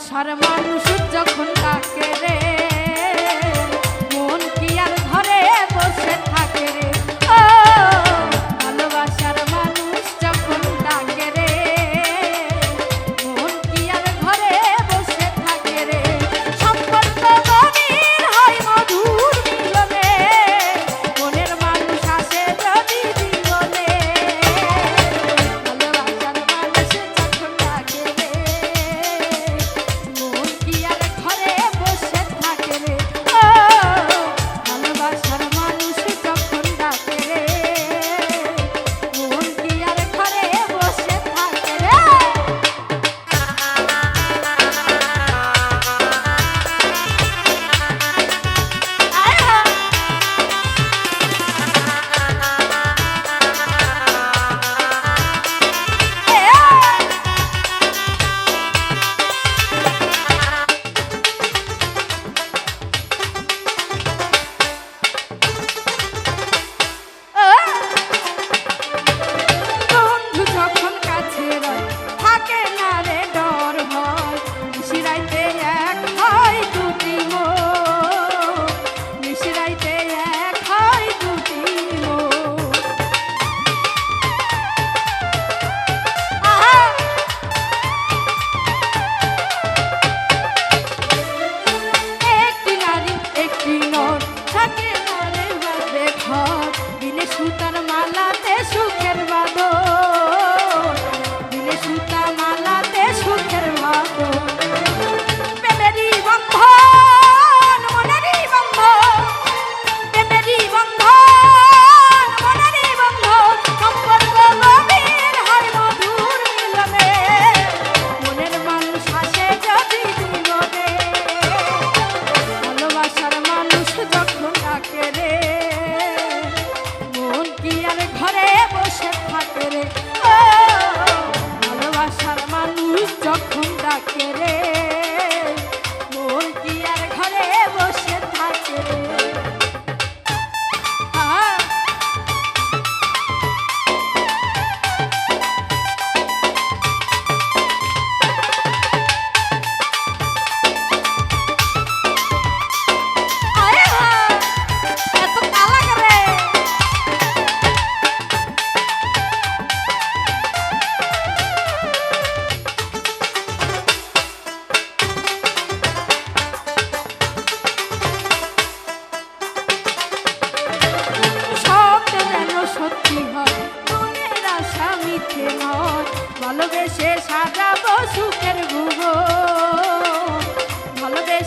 সর্বানুষ যখন তাকে রে যখন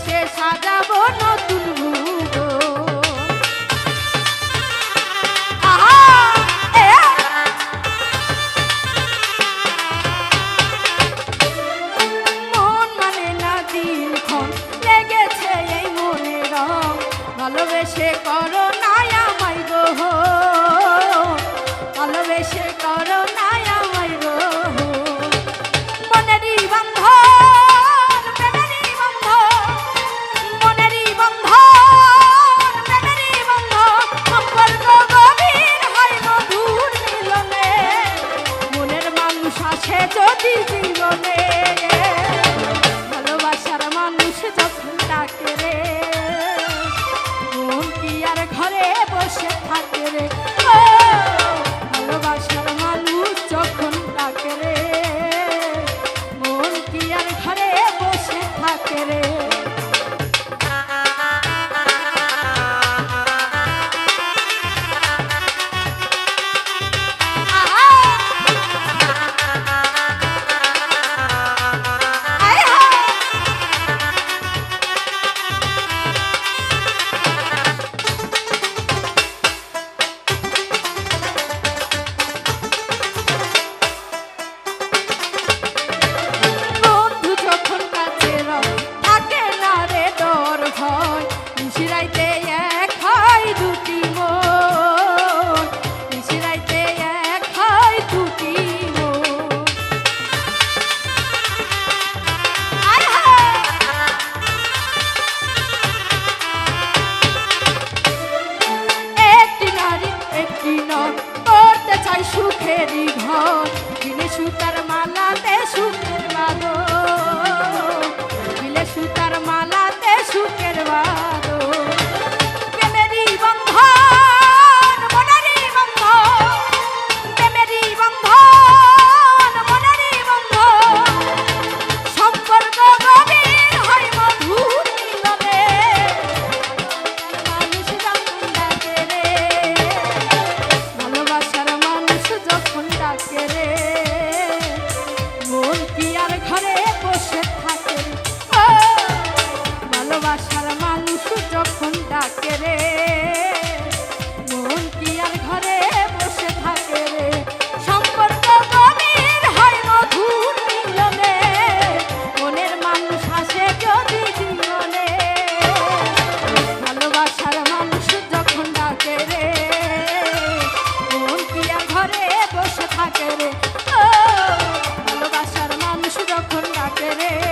ভালোবেসে সাজাবো Thank you. তাই সুখেরই ঘর দিনে সুতার মালাতে সুখের বাদর। ডাকে ও ভালোবাসার মানুষ যখন ডাকে রে